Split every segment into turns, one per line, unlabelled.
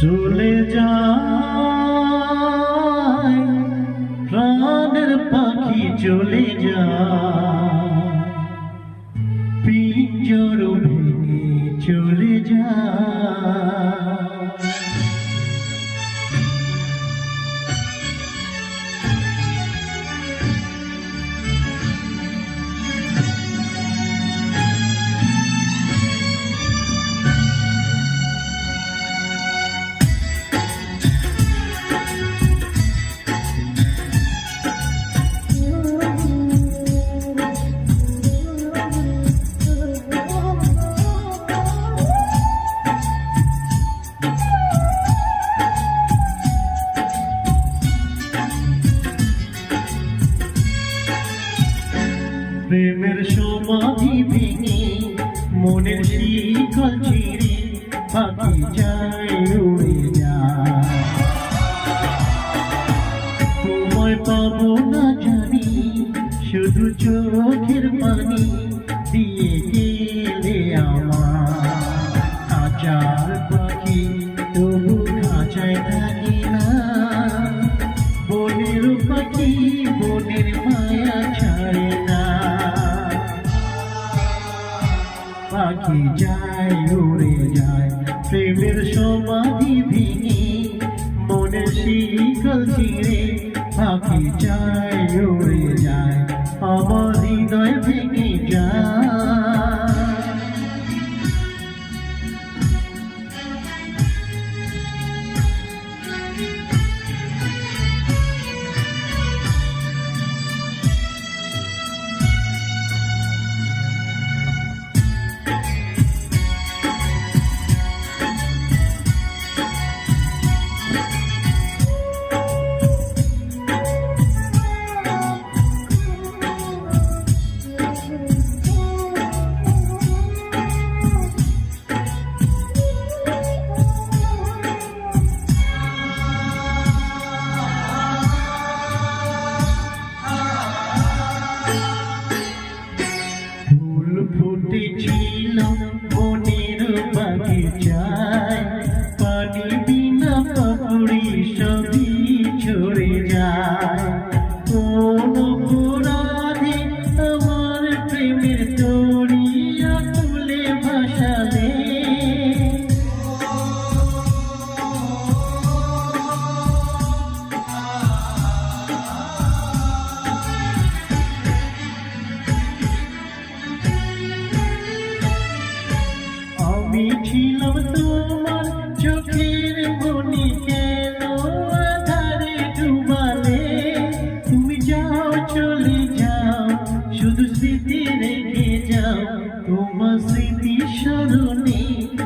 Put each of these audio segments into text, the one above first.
চলে যায়। প্রাণের পাখি চলে যায়। পিঞ্জর মনের শিকল ছিঁড়ে পাখি যায় উড়ে যায়। তোমায় পাবো না জানি, শুধু চোখের পানি দিয়ে গেলে আমার। আচার পাখি তবু খাঁচায় থাকি না, বনের পাখি পাখি যায় উড়ে যায়, প্রেমের সমাধি ভেঙে মনে শিকল ছিঁড়ে পাখি যায় উড়ে যায়, আমার হৃদয় ভেঙে। no, no, no. স্মৃতি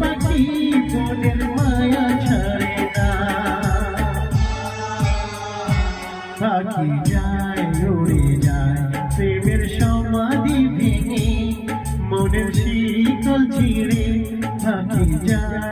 পাখি বনের মায়া ছাড়ে না। পাখি যায়, উড়ে যায়, প্রেমের সমাধি ভেঙে, মনের শীতল ছিঁড়ে। পাখি যায়